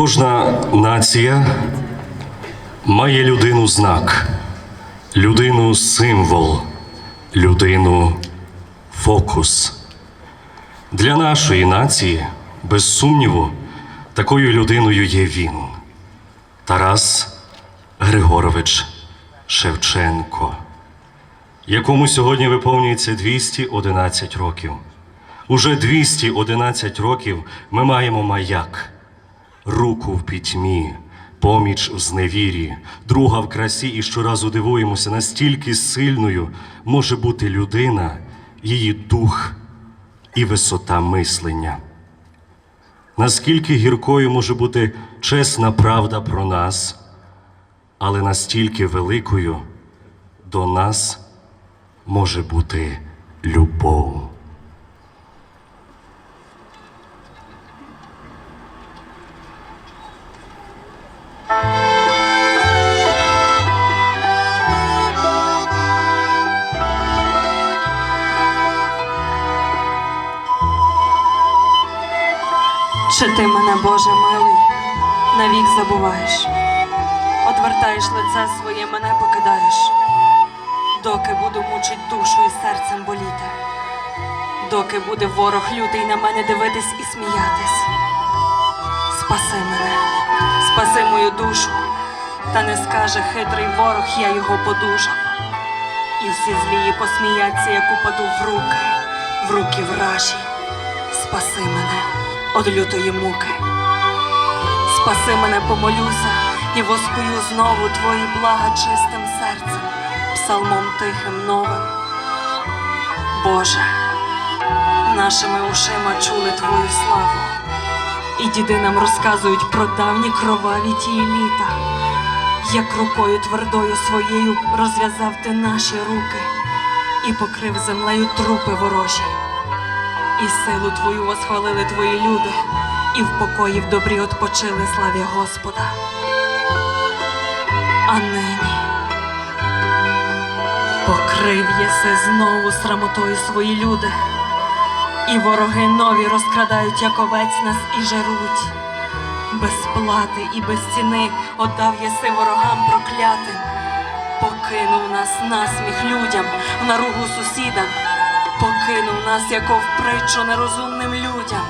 Кожна нація має людину знак, людину символ, людину фокус. Для нашої нації, без сумніву, такою людиною є він Тарас Григорович Шевченко, якому сьогодні виповнюється 211 років. Уже 211 років ми маємо маяк, руку в пітьмі, поміч в зневірі, друга в красі, і щоразу дивуємося, настільки сильною може бути людина, її дух і висота мислення. Наскільки гіркою може бути чесна правда про нас, але настільки великою до нас може бути любов. Чи ти мене, Боже милий, навік забуваєш, одвертаєш лице своє, мене покидаєш, доки буду мучить душу і серцем боліти, доки буде ворог лютий на мене дивитись і сміятись. Спаси мене, спаси мою душу, та не скаже хитрий ворог, я його подужав. І всі злії посміяться, як упаду в руки, в руки вражі. Спаси мене од лютої муки. Спаси мене, помолюся, і воскую знову твої блага чистим серцем, псалмом тихим новим. Боже, нашими ушима чули твою славу, і діди нам розказують про давні кроваві тії літа, як рукою твердою своєю розв'язав ти наші руки і покрив землею трупи ворожі. І силу твою восхвалили твої люди, і в покої в добрі odpoчили славі Господа. А нині покрив єси знову срамотою свої люди, і вороги нові розкрадають, як овець нас і жаруть. Без плати і без ціни отдав єси ворогам проклятим, покинув нас насміх людям, в наругу сусідам, покинув нас, як в притчу нерозумним людям.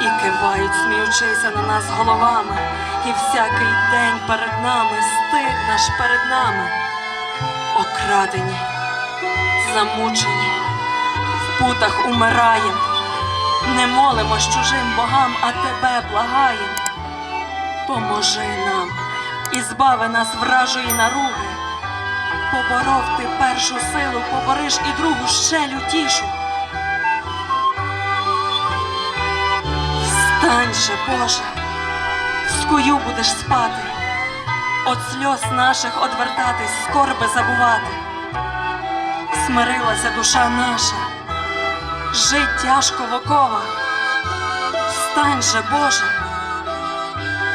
І кивають, сміючися на нас головами, і всякий день перед нами стид наш перед нами, окрадені, замучені, в путах умираєм, не молимось чужим богам, а тебе благаєм. Поможи нам і збави нас вражої наруги. Поборов ти першу силу, побориш і другу ще лютішу. Встань же, Боже, в скую будеш спати, от сльоз наших одвертатись, скорби забувати. Смирилася душа наша, жить тяжко в оковах. Встань же, Боже,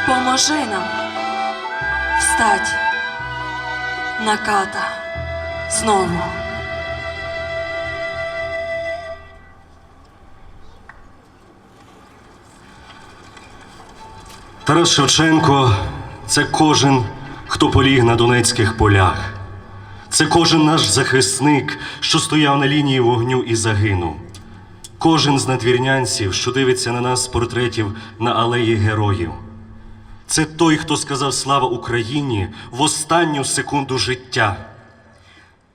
поможи нам встать на ката знову. Тарас Шевченко це кожен, хто поліг на донецьких полях. Це кожен наш захисник, що стояв на лінії вогню і загинув. Кожен з надвірнянців, що дивиться на нас з портретів на алеї героїв. Це той, хто сказав слава Україні в останню секунду життя.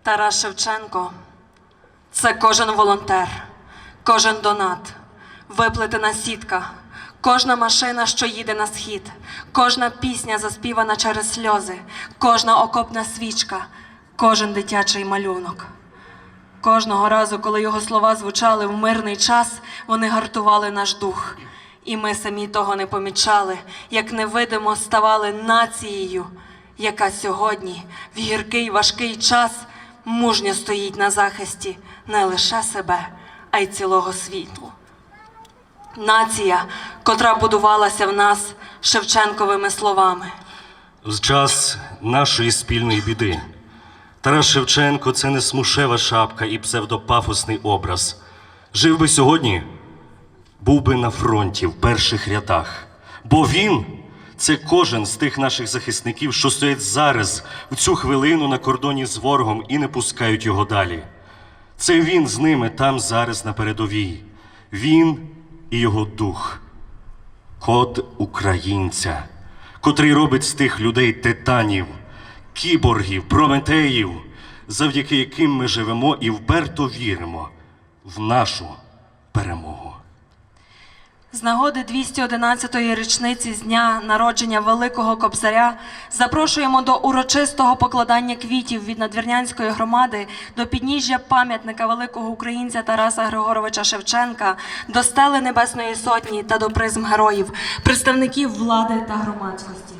Тарас Шевченко це кожен волонтер, кожен донат, виплетена сітка, кожна машина, що їде на схід, кожна пісня заспівана через сльози, кожна окопна свічка, кожен дитячий малюнок. Кожного разу, коли його слова звучали в мирний час, вони гартували наш дух. І ми самі того не помічали, як невидимо ставали нацією, яка сьогодні, в гіркий важкий час, мужньо стоїть на захисті не лише себе, а й цілого світу. Нація, котра будувалася в нас Шевченковими словами. В час нашої спільної біди. Тарас Шевченко це не смушева шапка і псевдопафосний образ. Жив би сьогодні, був би на фронті в перших рядах, Бо він це кожен з тих наших захисників, що стоять зараз в цю хвилину на кордоні з ворогом і не пускають його далі. Це він з ними там зараз на передовій. Він і його дух. Код українця, котрий робить з тих людей титанів, кіборгів, прометеїв, завдяки яким ми живемо і вперто віримо в нашу перемогу. З нагоди 211-ї річниці з дня народження Великого Кобзаря запрошуємо до урочистого покладання квітів від надвірнянської громади до підніжжя пам'ятника великого українця Тараса Григоровича Шевченка, до стели Небесної Сотні та до призм героїв, представників влади та громадськості.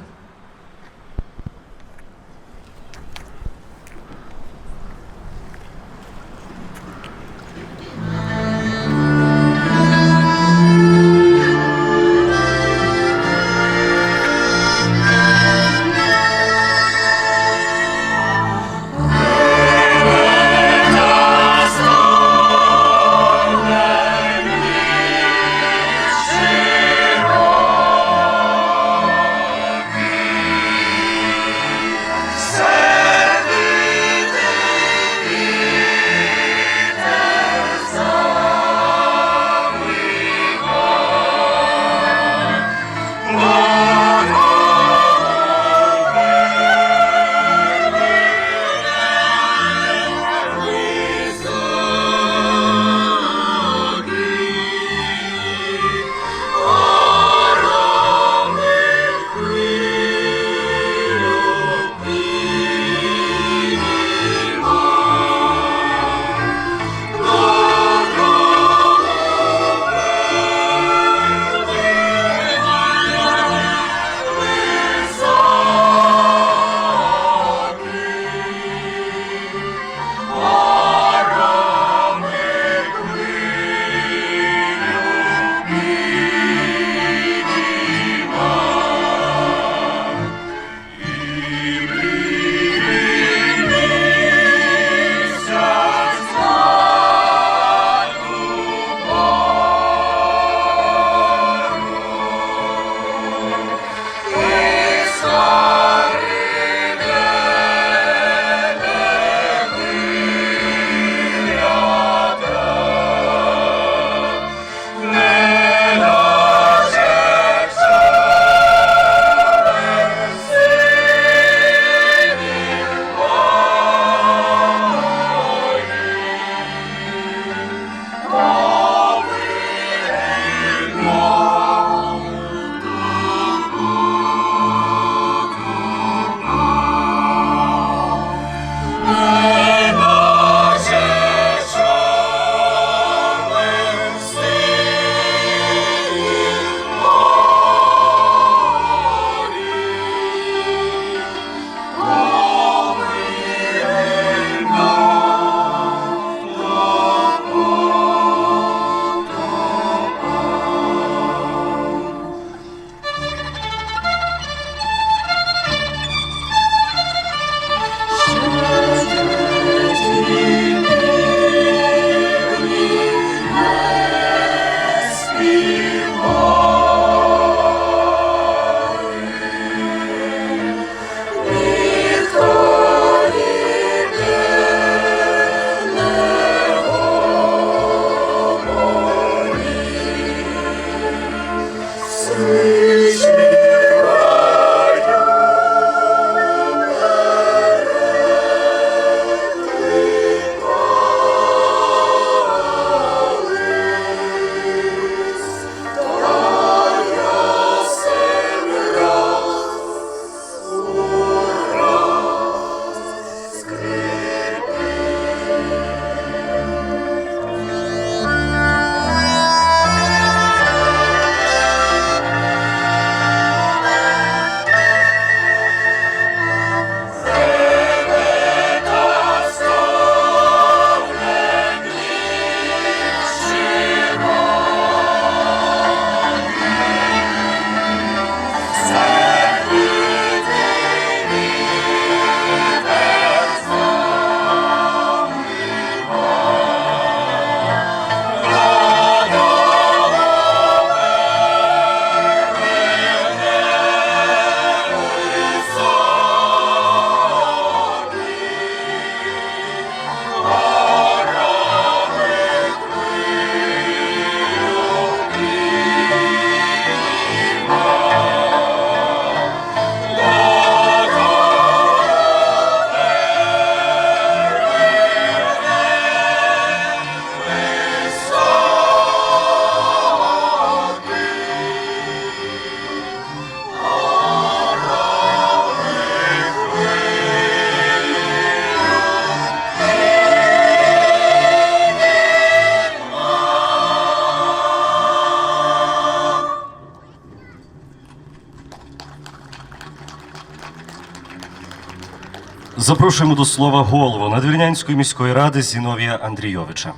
Запрошуємо до слова голову Надвірнянської міської ради Зіновія Андрійовича.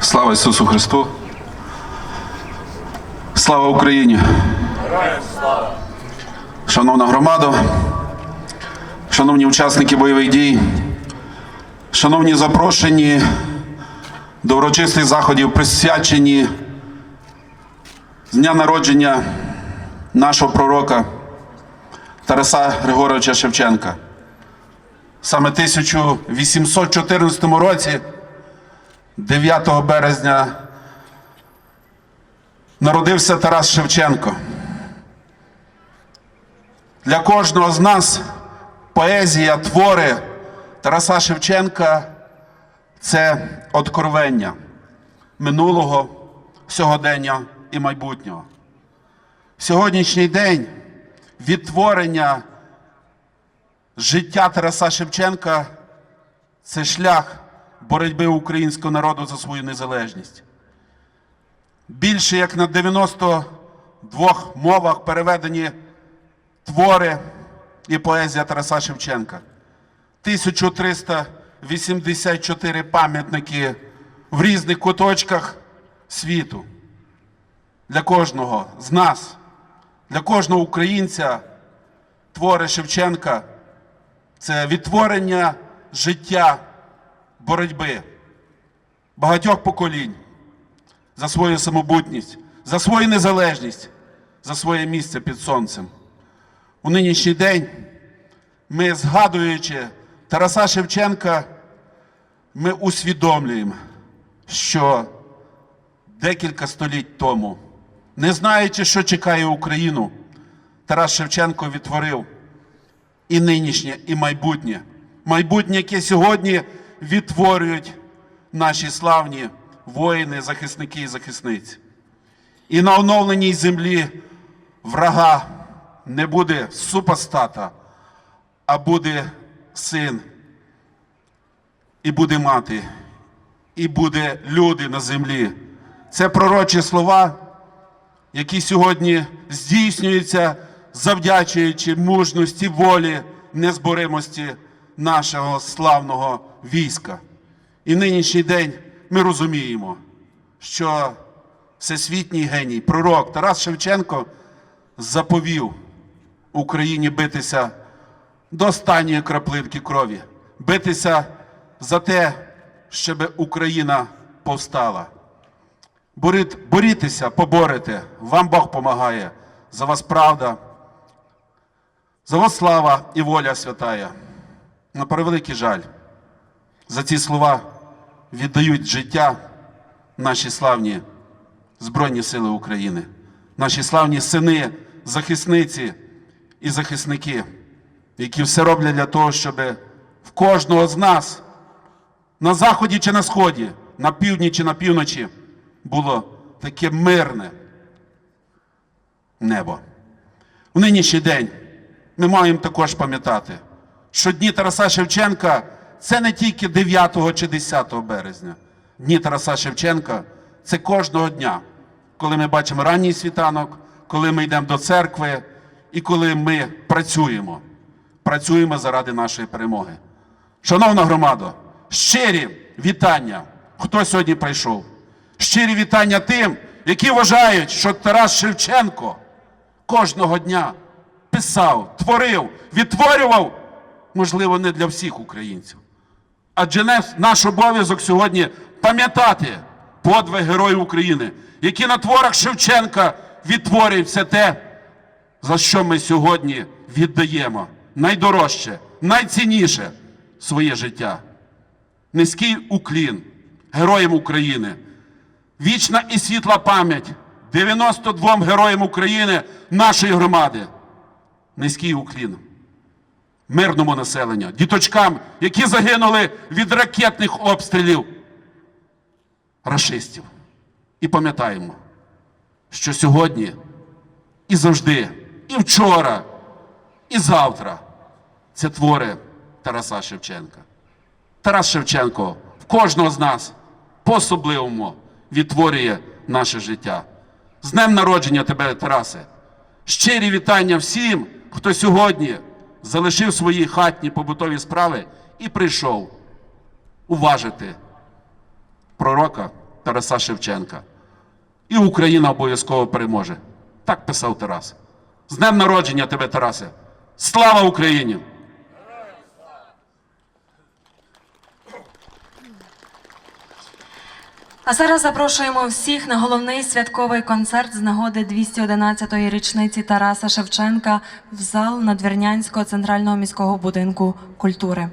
Слава Ісусу Христу! Слава Україні! Шановна громада, шановні учасники бойових дій, шановні запрошені до урочистих заходів, присвячені з дня народження нашого пророка Тараса Григоровича Шевченка. Саме 1814 році 9 березня народився Тарас Шевченко. Для кожного з нас поезія, твори Тараса Шевченка це откровення минулого, сьогодення і майбутнього. Сьогоднішній день відтворення життя Тараса Шевченка це шлях боротьби українського народу за свою незалежність. Більше як на 92 мовах переведені твори і поезія Тараса Шевченка. 1384 пам'ятники в різних куточках світу. Для кожного з нас, для кожного українця твори Шевченка це відтворення життя боротьби багатьох поколінь за свою самобутність, за свою незалежність, за своє місце під сонцем. У нинішній день ми, згадуючи Тараса Шевченка, ми усвідомлюємо, що декілька століть тому, не знаючи, що чекає Україну, Тарас Шевченко відтворив і нинішнє, і майбутнє. Майбутнє, яке сьогодні відтворюють наші славні воїни, захисники і захисниці. І на оновленій землі врага не буде супостата, а буде син, і буде мати, і буде люди на землі. Це пророчі слова, які сьогодні здійснюються, завдячуючи мужності, волі, незборимості нашого славного війська. І нинішній день ми розуміємо, що всесвітній геній, пророк Тарас Шевченко заповів Україні битися до останньої краплинки крові, битися за те, щоб Україна повстала. Борітеся, поборете, вам Бог помагає. За вас правда, за вас слава і воля святая. На превеликий жаль, за ці слова віддають життя наші славні Збройні Сили України, наші славні сини, захисниці і захисники, які все роблять для того, щоб в кожного з нас на заході чи на сході, на півдні чи на півночі було таке мирне небо. У нинішній день ми маємо також пам'ятати, що дні Тараса Шевченка це не тільки 9 чи 10 березня. Дні Тараса Шевченка це кожного дня, коли ми бачимо ранній світанок, коли ми йдемо до церкви і коли ми працюємо. Працюємо заради нашої перемоги. Шановна громада, щирі вітання, хто сьогодні прийшов. Щирі вітання тим, які вважають, що Тарас Шевченко кожного дня писав, творив, відтворював, можливо, не для всіх українців. Адже наш обов'язок сьогодні пам'ятати подвиг героїв України, які на творах Шевченка відтворюють все те, за що ми сьогодні віддаємо найдорожче, найцінніше своє життя. Низький уклін героям України. Вічна і світла пам'ять 92 героям України нашої громади. Низький уклін мирному населенню, діточкам, які загинули від ракетних обстрілів рашистів. І пам'ятаємо, що сьогодні і завжди, і вчора, і завтра це твори Тараса Шевченка. Тарас Шевченко в кожного з нас по-особливому відтворює наше життя. З днем народження тебе, Тарасе! Щирі вітання всім, хто сьогодні залишив свої хатні побутові справи і прийшов уважити пророка Тараса Шевченка. І Україна обов'язково переможе. Так писав Тарас. З днем народження тебе, Тарасе! Слава Україні! А зараз запрошуємо всіх на головний святковий концерт з нагоди 211-ї річниці Тараса Шевченка в зал Надвірнянського центрального міського будинку культури.